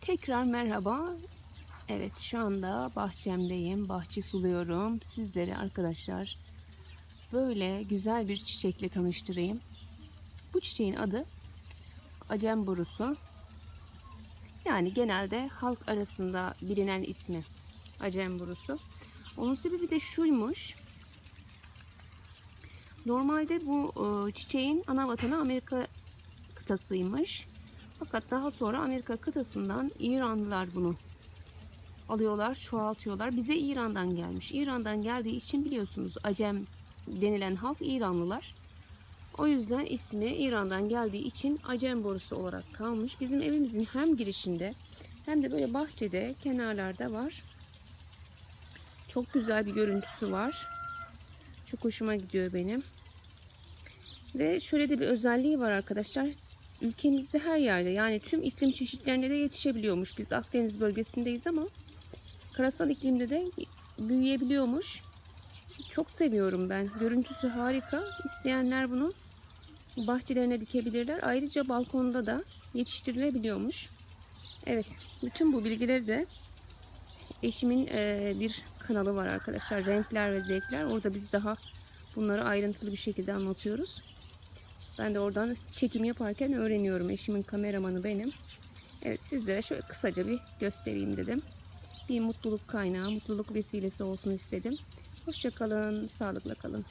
Tekrar merhaba. Evet şu anda bahçemdeyim. Bahçe suluyorum. Sizleri arkadaşlar böyle güzel bir çiçekle tanıştırayım. Bu çiçeğin adı acem borusu. Yani genelde halk arasında bilinen ismi acem borusu. Onun sebebi de şuymuş. Normalde bu e, çiçeğin ana vatanı Amerika kıtasıymış. Fakat daha sonra Amerika kıtasından İranlılar bunu alıyorlar, çoğaltıyorlar. Bize İran'dan gelmiş. İran'dan geldiği için biliyorsunuz Acem denilen halk İranlılar. O yüzden ismi İran'dan geldiği için Acem borusu olarak kalmış. Bizim evimizin hem girişinde hem de böyle bahçede, kenarlarda var. Çok güzel bir görüntüsü var. Çok hoşuma gidiyor benim. Ve şöyle de bir özelliği var arkadaşlar. Ülkemizde her yerde yani tüm iklim çeşitlerinde de yetişebiliyormuş. Biz Akdeniz bölgesindeyiz ama karasal iklimde de büyüyebiliyormuş. Çok seviyorum ben. Görüntüsü harika. İsteyenler bunu bahçelerine dikebilirler. Ayrıca balkonda da yetiştirilebiliyormuş. Evet, bütün bu bilgileri de eşimin e, bir kanalı var arkadaşlar. Renkler ve zevkler. Orada biz daha bunları ayrıntılı bir şekilde anlatıyoruz. Ben de oradan çekim yaparken öğreniyorum. Eşimin kameramanı benim. Evet sizlere şöyle kısaca bir göstereyim dedim. Bir mutluluk kaynağı, mutluluk vesilesi olsun istedim. Hoşçakalın, sağlıkla kalın.